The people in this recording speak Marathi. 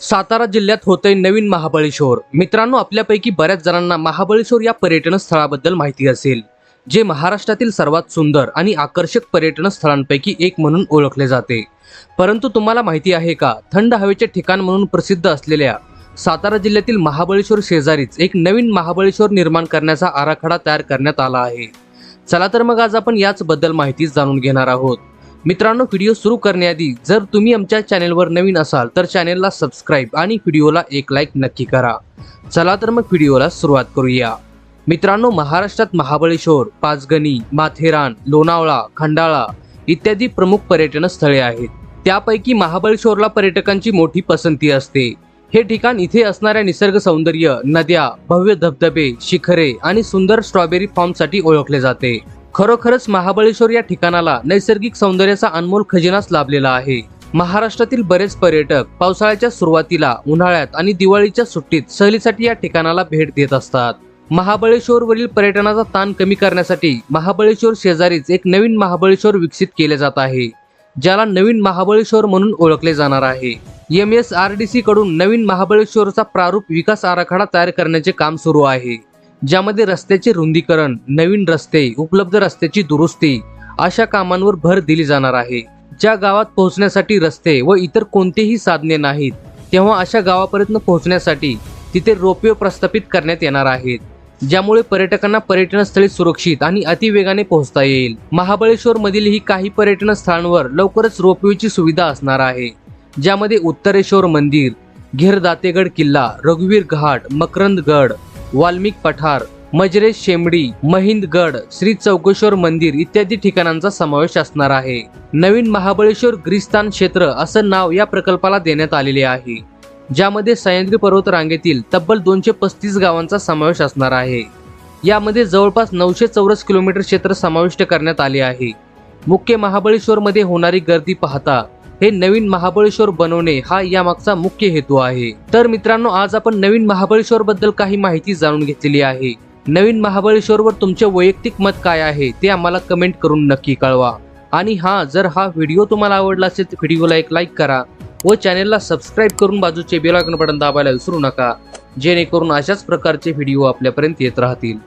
सातारा जिल्ह्यात होतंय नवीन महाबळेश्वर मित्रांनो आपल्यापैकी बऱ्याच जणांना महाबळेश्वर या पर्यटन स्थळाबद्दल माहिती असेल जे महाराष्ट्रातील सर्वात सुंदर आणि आकर्षक पर्यटन स्थळांपैकी एक म्हणून ओळखले जाते. परंतु तुम्हाला माहिती आहे का थंड हवेचे ठिकाण म्हणून प्रसिद्ध असलेल्या सातारा जिल्ह्यातील महाबळेश्वर शेजारीच एक नवीन महाबळेश्वर निर्माण करण्याचा आराखडा तयार करण्यात आला आहे. चला तर मग आज आपण याच बद्दल माहिती जाणून घेणार आहोत. मित्रांनो व्हिडिओ सुरू करण्याआधी जर तुम्ही आमच्या चॅनेलवर नवीन असाल तर चॅनेलला सबस्क्राईब आणि व्हिडिओला एक लाईक नक्की करा. चला तर मग व्हिडिओला सुरुवात करूया. मित्रांनो महाराष्ट्रात महाबळेश्वर पाचगणी माथेरान लोणावळा खंडाळा इत्यादी प्रमुख पर्यटन स्थळे आहेत. त्यापैकी महाबळेश्वरला पर्यटकांची मोठी पसंती असते. हे ठिकाण इथे असणाऱ्या निसर्ग सौंदर्य नद्या भव्य धबधबे शिखरे आणि सुंदर स्ट्रॉबेरी फार्मसाठी ओळखले जाते. खरोखरच महाबळेश्वर या ठिकाणाला नैसर्गिक सौंदर्याचा अनमोल खजिनाच लाभलेला आहे. महाराष्ट्रातील बरेच पर्यटक पावसाळ्याच्या सुरुवातीला उन्हाळ्यात आणि दिवाळीच्या सुट्टीत सहलीसाठी या ठिकाणाला भेट देत असतात. महाबळेश्वरवरील पर्यटनाचा ताण कमी करण्यासाठी महाबळेश्वर शेजारीच एक नवीन महाबळेश्वर विकसित केले जात आहे ज्याला नवीन महाबळेश्वर म्हणून ओळखले जाणार आहे. M S R D C कडून नवीन महाबळेश्वरचा प्रारूप विकास आराखडा तयार करण्याचे काम सुरू आहे. ज्यामध्ये रस्त्याचे रुंदीकरण नवीन रस्ते उपलब्ध रस्त्याची दुरुस्ती अशा कामांवर भर दिली जाणार आहे. ज्या गावात पोहोचण्यासाठी रस्ते व इतर कोणतेही साधने नाहीत तेव्हा अशा गावापर्यंत पोहोचण्यासाठी तिथे रोपवे प्रस्थापित करण्यात येणार आहेत ज्यामुळे पर्यटकांना पर्यटन स्थळी सुरक्षित आणि अतिवेगाने पोहोचता येईल. महाबळेश्वर मधील ही काही पर्यटन स्थळांवर लवकरच रोपवेची सुविधा असणार आहे ज्यामध्ये उत्तरेश्वर मंदिर घेरदातेगड किल्ला रघुवीर घाट मकरंदगड वाल्मिक पठार मजरेश शेमडी महिंदगड श्री चौकेश्वर मंदिर इत्यादी ठिकाणांचा समावेश असणार आहे. नवीन महाबळेश्वर ग्रीस्तान क्षेत्र असं नाव या प्रकल्पाला देण्यात आलेले आहे. ज्यामध्ये सह्याद्री पर्वत रांगेतील तब्बल दोनशे पस्तीस गावांचा समावेश असणार आहे. यामध्ये जवळपास नऊशे चौरस किलोमीटर क्षेत्र समाविष्ट करण्यात आले आहे. मुख्य महाबळेश्वरमध्ये होणारी गर्दी पाहता हे नवीन महाबळेश्वर बनवणे हा यामागचा मुख्य हेतू आहे. तर मित्रांनो आज आपण नवीन महाबळेश्वर बद्दल काही माहिती जाणून घेतलेली आहे. नवीन महाबळेश्वरवर तुमचे वैयक्तिक मत काय आहे ते आम्हाला कमेंट करून नक्की कळवा. आणि हा जर हा व्हिडिओ तुम्हाला आवडला असेल तर व्हिडिओला एक लाईक करा व चॅनेलला सबस्क्राईब करून बाजूचे बेल बटन दाबायला विसरू नका जेणेकरून अशाच प्रकारचे व्हिडिओ आपल्यापर्यंत येत राहतील.